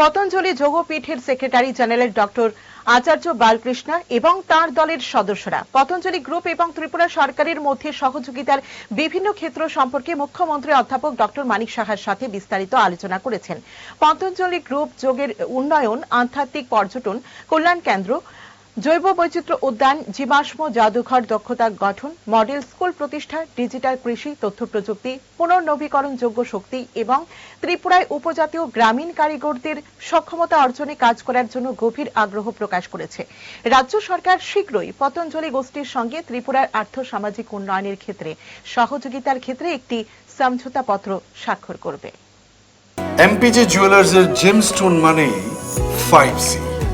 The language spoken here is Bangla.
Patanjali যোগপীঠের secretary general doctor Acharya Balkrishna এবং তার দলের সদস্যরা। পতঞ্জলি গ্রুপ এবং ত্রিপুরা সরকারের মধ্যে সহযোগিতার বিভিন্ন ক্ষেত্র সম্পর্কে মুখ্যমন্ত্রী অধ্যাপক ডক্টর মানিক সাহার সাথে বিস্তারিত আলোচনা করেছেন। পতঞ্জলি গ্রুপ যোগের উন্নয়ন, আধ্যাত্মিক পর্যটন, কল্যাণ কেন্দ্র জৈব বৈচিত্র্য উদ্যান, জীবাশ্ম জাদুঘর দক্ষতা গঠন, মডেল স্কুল প্রতিষ্ঠা ডিজিটাল কৃষি, তথ্য প্রযুক্তি, পুনর্নবীকরণযোগ্য শক্তি এবং ত্রিপুরায় উপজাতীয় গ্রামীণ কারিগরদের সক্ষমতা অর্জনে কাজ করার জন্য গভীর আগ্রহ প্রকাশ করেছে। রাজ্য সরকার শীঘ্রই পতঞ্জলি গোষ্ঠীর সঙ্গে ত্রিপুরার আর্থ সামাজিক উন্নয়নের ক্ষেত্রে, সহযোগিতার ক্ষেত্রে একটি সমঝোতা পত্র স্বাক্ষর করবে। এমপিজে জুয়েলার্সের জেমস্টোন মানেই ফাইভ সি